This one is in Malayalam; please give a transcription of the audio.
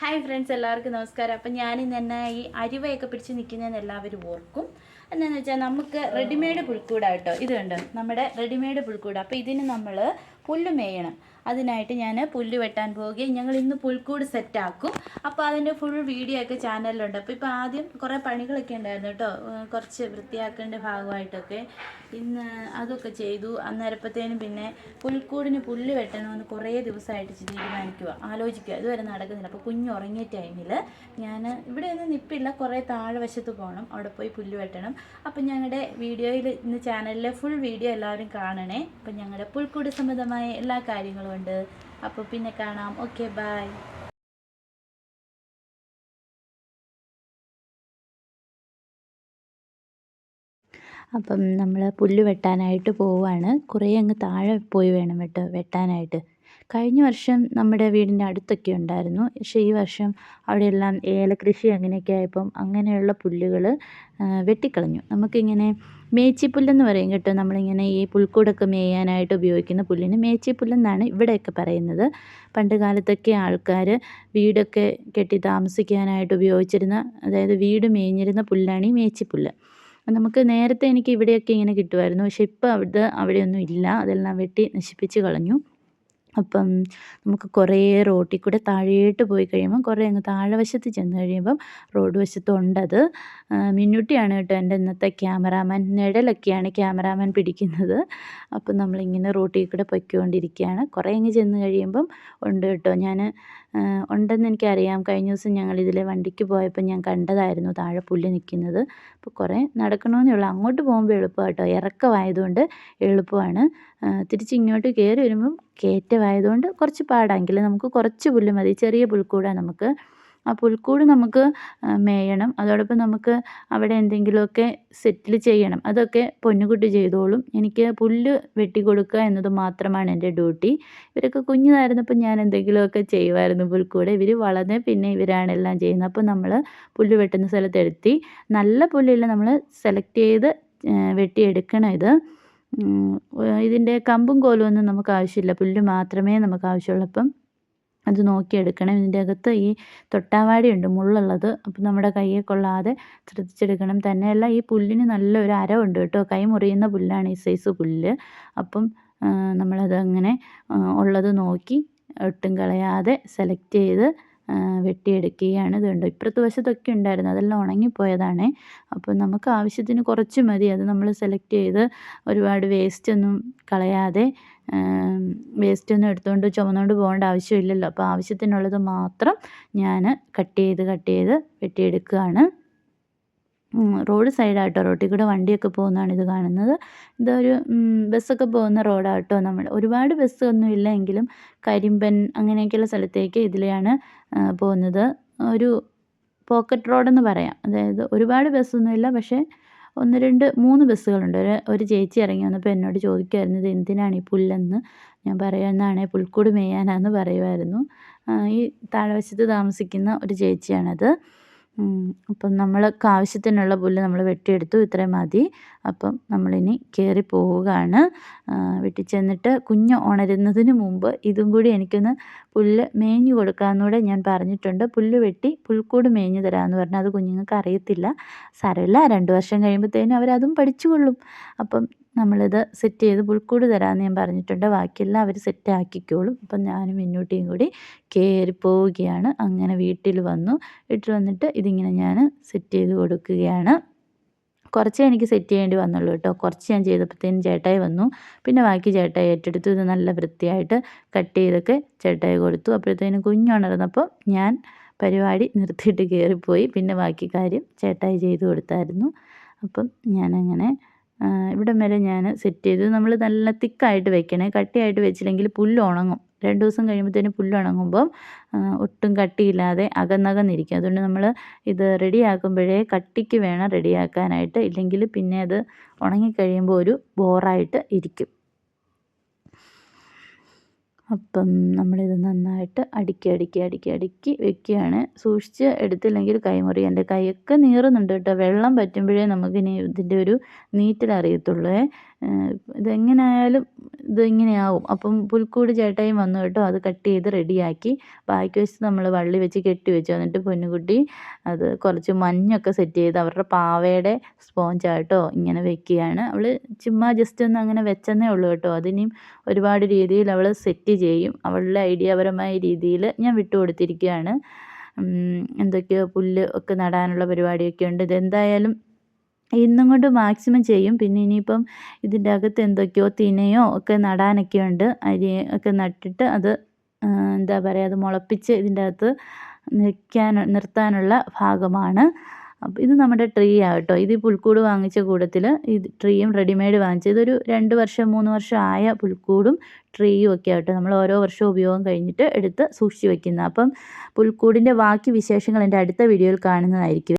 ഹായ് ഫ്രണ്ട്സ് എല്ലാവർക്കും നമസ്കാരം. അപ്പം ഞാനിന്ന് തന്നെ ഈ അരിവയൊക്കെ പിടിച്ച് നിൽക്കുന്നതെന്ന് എല്ലാവരും ഓർക്കും. എന്താണെന്ന് വെച്ചാൽ നമുക്ക് റെഡിമെയ്ഡ് പുൽക്കൂടാ കേട്ടോ. ഇത് കണ്ടോ? നമ്മുടെ റെഡിമെയ്ഡ് പുൽക്കൂട്. അപ്പോൾ ഇതിന് നമ്മൾ പുല്ല് മേയണം. അതിനായിട്ട് ഞാൻ പുല്ല് വെട്ടാൻ പോവുകയും ഞങ്ങൾ ഇന്ന് പുൽക്കൂട് സെറ്റാക്കും അപ്പോൾ അതിന്റെ ഫുൾ വീഡിയോ ഒക്കെ ചാനലിലുണ്ട് അപ്പോൾ ഇപ്പോൾ ആദ്യം കുറേ പണികളൊക്കെ ഉണ്ടായിരുന്നു കേട്ടോ. കുറച്ച് വൃത്തിയാക്കേണ്ട ഭാഗമായിട്ടൊക്കെ. ഇന്ന് അതൊക്കെ ചെയ്തു. അന്നേരപ്പത്തേനും പിന്നെ പുൽക്കൂടിന് പുല്ല് വെട്ടണമെന്ന് കുറേ ദിവസമായിട്ട് തീരുമാനിക്കുക ആലോചിക്കുക ഇതുവരെ നടക്കുന്നില്ല. അപ്പോൾ കുഞ്ഞ് ഉറങ്ങിയ ടൈമിൽ ഞാൻ ഇവിടെ ഒന്നും നിപ്പില്ല. കുറേ താഴെ വശത്ത് പോകണം. അവിടെ പോയി പുല്ല് വെട്ടണം. അപ്പം ഞങ്ങളുടെ വീഡിയോയിൽ ഇന്ന് ചാനലിലെ ഫുൾ വീഡിയോ എല്ലാവരും കാണണേ. അപ്പം ഞങ്ങളുടെ പുൽക്കൂട് സംബന്ധമായ എല്ലാ കാര്യങ്ങളും ഉണ്ട്. അപ്പോൾ പിന്നെ കാണാം. ഓക്കെ ബൈ അപ്പം നമ്മൾ പുല്ല് വെട്ടാനായിട്ട് പോവുകയാണ് കുറേ അങ്ങ് താഴെ പോയി വേണം വെട്ട് വെട്ടാനായിട്ട്. കഴിഞ്ഞ വർഷം നമ്മുടെ വീടിന്റെ അടുത്തൊക്കെ ഉണ്ടായിരുന്നു. പക്ഷേ ഈ വർഷം അവിടെയെല്ലാം ഏലകൃഷി അങ്ങനെയൊക്കെ ആയപ്പം അങ്ങനെയുള്ള പുല്ലുകൾ വെട്ടിക്കളഞ്ഞു. നമുക്കിങ്ങനെ മേച്ചിപ്പുല്ലെന്ന് പറയും കേട്ടോ. നമ്മളിങ്ങനെ ഈ പുൽക്കൂടൊക്കെ മേയാനായിട്ട് ഉപയോഗിക്കുന്ന പുല്ലിന് മേച്ചിപ്പുല്ലെന്നാണ് ഇവിടെയൊക്കെ പറയുന്നത്. പണ്ട് കാലത്തൊക്കെ ആൾക്കാർ വീടൊക്കെ കെട്ടി താമസിക്കാനായിട്ട് ഉപയോഗിച്ചിരുന്ന അതായത് വീട് മേഞ്ഞിരുന്ന പുല്ലാണ് ഈ മേച്ചിപ്പുല്ല്. നമുക്ക് നേരത്തെ എനിക്ക് ഇവിടെയൊക്കെ ഇങ്ങനെ കിട്ടുമായിരുന്നു. പക്ഷേ ഇപ്പോൾ അവിടെ അവിടെയൊന്നും ഇല്ല. അതെല്ലാം വെട്ടി നശിപ്പിച്ച് കളഞ്ഞു. അപ്പം നമുക്ക് കുറേ റോട്ടിൽ കൂടെ താഴേട്ട് പോയി കഴിയുമ്പം കുറേ അങ്ങ് താഴെ വശത്ത് ചെന്ന് കഴിയുമ്പം റോഡ് വശത്തുണ്ടത് മിന്നുട്ടിയാണ് കേട്ടോ എന്റെ ഇന്നത്തെ ക്യാമറാമാൻ. നിഴലൊക്കെയാണ് ക്യാമറാമാൻ പിടിക്കുന്നത്. അപ്പം നമ്മളിങ്ങനെ റോട്ടിൽ കൂടെ പൊയ്ക്കൊണ്ടിരിക്കുകയാണ്. കുറേ അങ്ങ് ചെന്ന് കഴിയുമ്പം ഉണ്ട് കേട്ടോ. ഞാൻ ഉണ്ടെന്ന് എനിക്കറിയാം. കഴിഞ്ഞ ദിവസം ഞങ്ങൾ ഇതിലെ വണ്ടിക്ക് പോയപ്പോൾ ഞാൻ കണ്ടതായിരുന്നു താഴെ പുല്ല് നിൽക്കുന്നത്. അപ്പോൾ കുറേ നടക്കണമെന്നേ ഉള്ളൂ. അങ്ങോട്ട് പോകുമ്പോൾ എളുപ്പമാണ് കേട്ടോ ഇറക്കമായതുകൊണ്ട് എളുപ്പമാണ്. തിരിച്ച് ഇങ്ങോട്ട് കയറി വരുമ്പം കയറ്റമായതുകൊണ്ട് കുറച്ച് പാടാമെങ്കിലും നമുക്ക് കുറച്ച് പുല്ല് മതി. ചെറിയ പുൽക്കൂടാണ് നമുക്ക്. ആ പുൽക്കൂട് നമുക്ക് മേയണം. അതോടൊപ്പം നമുക്ക് അവിടെ എന്തെങ്കിലുമൊക്കെ സെറ്റിൽ ചെയ്യണം. അതൊക്കെ പൊന്നുകുട്ടി ചെയ്തോളും. എനിക്ക് പുല്ല് വെട്ടി കൊടുക്കുക എന്നത് മാത്രമാണ് എന്റെ ഡ്യൂട്ടി ഇവരൊക്കെ കുഞ്ഞിതായിരുന്നപ്പോൾ ഞാൻ എന്തെങ്കിലുമൊക്കെ ചെയ്യുമായിരുന്നു പുൽക്കൂട്. ഇവർ വളർന്ന് പിന്നെ ഇവരാണ് എല്ലാം ചെയ്യുന്നത്. അപ്പോൾ നമ്മൾ പുല്ല് വെട്ടുന്ന സ്ഥലത്തെടുത്തി നല്ല പുല്ലില്ല നമ്മൾ സെലക്ട് ചെയ്ത് വെട്ടിയെടുക്കണം ഇത്. ഇതിന്റെ കമ്പും കോലും ഒന്നും നമുക്ക് ആവശ്യമില്ല. പുല്ല് മാത്രമേ നമുക്ക് ആവശ്യമുള്ളൂ. അപ്പം അത് നോക്കിയെടുക്കണം. ഇതിന്റെ അകത്ത് ഈ തൊട്ടാവാടിയുണ്ട് മുള്ളുള്ളത്. അപ്പം നമ്മുടെ കൈയെ കൊള്ളാതെ ശ്രദ്ധിച്ചെടുക്കണം. തന്നെയല്ല ഈ പുല്ലിന് നല്ലൊരു അരവുണ്ട് കേട്ടോ. കൈ മുറിയുന്ന പുല്ലാണ് ഈ സൈസ് പുല്ല്. അപ്പം നമ്മളത് അങ്ങനെ ഉള്ളത് നോക്കി ഒട്ടും കളയാതെ സെലക്ട് ചെയ്ത് വെട്ടിയെടുക്കുകയാണ്. ഇത് ഇപ്പുറത്ത് ഇപ്പുറത്തെ വശത്തൊക്കെ ഉണ്ടായിരുന്നു. അതെല്ലാം ഉണങ്ങിപ്പോയതാണ്. അപ്പോൾ നമുക്ക് ആവശ്യത്തിന് കുറച്ച് മതി. അത് നമ്മൾ സെലക്ട് ചെയ്ത് ഒരുപാട് വേസ്റ്റ് ഒന്നും കളയാതെ വേസ്റ്റ് ഒന്നും എടുത്തുകൊണ്ട് ചുമന്നുകൊണ്ട് പോകേണ്ട ആവശ്യമില്ലല്ലോ. അപ്പോൾ ആവശ്യത്തിനുള്ളത് മാത്രം ഞാൻ കട്ട് ചെയ്ത് കട്ട് ചെയ്ത് വെട്ടിയെടുക്കുകയാണ്. റോഡ് സൈഡാട്ടോ റോട്ടിൽ കൂടെ വണ്ടിയൊക്കെ പോകുന്നതാണ് ഇത് കാണുന്നത്. ഇതൊരു ബസ്സൊക്കെ പോകുന്ന റോഡാട്ടോ നമ്മൾ. ഒരുപാട് ബസ്സൊന്നും ഇല്ല എങ്കിലും കരിമ്പൻ അങ്ങനെയൊക്കെയുള്ള സ്ഥലത്തേക്ക് ഇതിലെയാണ് പോകുന്നത്. ഒരു പോക്കറ്റ് റോഡെന്ന് പറയാം. അതായത് ഒരുപാട് ബസ്സൊന്നുമില്ല പക്ഷേ ഒന്ന് രണ്ട് മൂന്ന് ബസ്സുകളുണ്ട്. ഒരു ഒരു ചേച്ചി ഇറങ്ങി വന്നപ്പോൾ എന്നോട് ചോദിക്കുമായിരുന്നു ഇത് എന്തിനാണ് ഈ പുല്ലെന്ന്? ഞാൻ പറയുന്നതാണ് പുൽക്കൂട് മേയാനാന്ന് പറയുമായിരുന്നു ഈ താഴെ താഴ്വശത്ത് താമസിക്കുന്ന ഒരു ചേച്ചിയാണത്. അപ്പം നമ്മൾക്ക് ആവശ്യത്തിനുള്ള പുല്ല് നമ്മൾ വെട്ടിയെടുത്തു ഇത്രയും മതി. അപ്പം നമ്മളിനി കയറി പോവുകയാണ്. വീട്ടിൽ ചെന്നിട്ട് കുഞ്ഞ് ഉണരുന്നതിന് മുമ്പ് ഇതും കൂടി എനിക്കൊന്ന് പുല്ല് മേഞ്ഞു കൊടുക്കാമെന്നൂടെ ഞാൻ പറഞ്ഞിട്ടുണ്ട്. പുല്ല് വെട്ടി പുൽക്കൂട് മേഞ്ഞു തരാമെന്ന് പറഞ്ഞാൽ അത് കുഞ്ഞുങ്ങൾക്ക് അറിയത്തില്ല സാരമില്ല. രണ്ട് വർഷം കഴിയുമ്പോഴത്തേനും അവരതും പഠിച്ചുകൊള്ളും അപ്പം നമ്മളിത് സെറ്റ് ചെയ്ത് പുൽക്കൂട് തരാമെന്ന് ഞാൻ പറഞ്ഞിട്ടുണ്ട്. ബാക്കിയെല്ലാം അവർ സെറ്റ് ആക്കിക്കോളും. അപ്പം ഞാനും മിന്നൂട്ടിയും കൂടി കയറി പോവുകയാണ്. അങ്ങനെ വീട്ടിൽ വന്നു. വീട്ടിൽ വന്നിട്ട് ഇതിങ്ങനെ ഞാൻ സെറ്റ് ചെയ്ത് കൊടുക്കുകയാണ്. കുറച്ചേ എനിക്ക് സെറ്റ് ചെയ്യേണ്ടി വന്നുള്ളൂ കേട്ടോ. കുറച്ച് ഞാൻ ചെയ്തപ്പോഴത്തേനും ചേട്ടായി വന്നു. പിന്നെ ബാക്കി ചേട്ടായി ഏറ്റെടുത്തു. ഇത് നല്ല വൃത്തിയായിട്ട് കട്ട് ചെയ്തൊക്കെ ചേട്ടായി കൊടുത്തു. അപ്പോഴത്തേനും കുഞ്ഞുണർന്നപ്പോൾ ഞാൻ പരിപാടി നിർത്തിയിട്ട് കയറിപ്പോയി പിന്നെ ബാക്കി കാര്യം ചേട്ടായി ചെയ്തു കൊടുത്തായിരുന്നു. അപ്പം ഞാനങ്ങനെ ഇവിടം വരെ ഞാൻ സെറ്റ് ചെയ്തു. നമ്മൾ നല്ല തിക്കായിട്ട് വെക്കണേ. കട്ടിയായിട്ട് വെച്ചില്ലെങ്കിൽ പുല്ല് ഉണങ്ങും രണ്ട് ദിവസം കഴിയുമ്പോഴത്തേന് പുല്ല് ഉണങ്ങുമ്പം ഒട്ടും കട്ടിയില്ലാതെ അകന്നകന്നിരിക്കും. അതുകൊണ്ട് നമ്മൾ ഇത് റെഡിയാക്കുമ്പോഴേ കട്ടിക്ക് വേണം റെഡിയാക്കാനായിട്ട് ഇല്ലെങ്കിൽ പിന്നെ അത് ഉണങ്ങിക്കഴിയുമ്പോൾ ഒരു ബോറായിട്ട് ഇരിക്കും. അപ്പം നമ്മളിത് നന്നായിട്ട് അടുക്കി അടുക്കി അടുക്കി അടുക്കി വെക്കുകയാണ്. സൂക്ഷിച്ച് എടുത്തില്ലെങ്കിൽ കൈമുറി എന്റെ കൈയൊക്കെ നീറുന്നുണ്ട് കേട്ടോ. വെള്ളം പറ്റുമ്പോഴേ നമുക്കിനി ഇതിന്റെ ഒരു നീറ്റൽ അറിയത്തുള്ളൂ. ഇതെങ്ങനെയായാലും ഇത് ഇങ്ങനെയാവും അപ്പം പുൽക്കൂട് ചേട്ടായി വന്നു കേട്ടോ. അത് കട്ട് ചെയ്ത് റെഡിയാക്കി. ബാക്കി വെച്ച് നമ്മൾ വള്ളി വെച്ച് കെട്ടി വെച്ചു. എന്നിട്ട് പൊന്നുകുട്ടി അത് കുറച്ച് മഞ്ഞൊക്കെ സെറ്റ് ചെയ്ത് അവരുടെ പാവയുടെ സ്പോഞ്ചായിട്ടോ ഇങ്ങനെ വെക്കുകയാണ്. അവൾ ചുമ്മാ ജസ്റ്റ് ഒന്ന് അങ്ങനെ വെച്ചെന്നേ ഉള്ളൂ കേട്ടോ. അതിനും ഒരുപാട് രീതിയിൽ അവൾ സെറ്റ് ചെയ്യും. അവളുടെ ഐഡിയാപരമായ രീതിയിൽ ഞാൻ വിട്ടുകൊടുത്തിരിക്കുകയാണ് എന്തൊക്കെയോ പുല്ല് ഒക്കെ നടാനുള്ള പരിപാടിയൊക്കെ ഉണ്ട്. ഇതെന്തായാലും ഇന്നും കൊണ്ട് മാക്സിമം ചെയ്യും. പിന്നെ ഇനിയിപ്പം ഇതിന്റെ അകത്ത് എന്തൊക്കെയോ തിനയോ ഒക്കെ നടാനൊക്കെ ഉണ്ട്. അരി ഒക്കെ നട്ടിട്ട് അത് എന്താ പറയുക അത് മുളപ്പിച്ച് ഇതിന്റെ അകത്ത് നിൽക്കാൻ നിർത്താനുള്ള ഭാഗമാണ്. അപ്പോൾ ഇത് നമ്മുടെ ട്രീ ആകട്ടോ ഇത് പുൽക്കൂട് വാങ്ങിച്ച കൂടത്തിൽ ഇത് ട്രീയും റെഡിമെയ്ഡ് വാങ്ങിച്ചത് ഇതൊരു രണ്ട് വർഷം മൂന്ന് വർഷം ആയ പുൽക്കൂടും ട്രീയും ഒക്കെ ആകട്ടെ നമ്മൾ ഓരോ വർഷവും ഉപയോഗം കഴിഞ്ഞിട്ട് എടുത്ത് സൂക്ഷിച്ച് വയ്ക്കുന്നത് അപ്പം പുൽക്കൂടിന്റെ ബാക്കി വിശേഷങ്ങൾ എന്റെ അടുത്ത വീഡിയോയിൽ കാണുന്നതായിരിക്കും.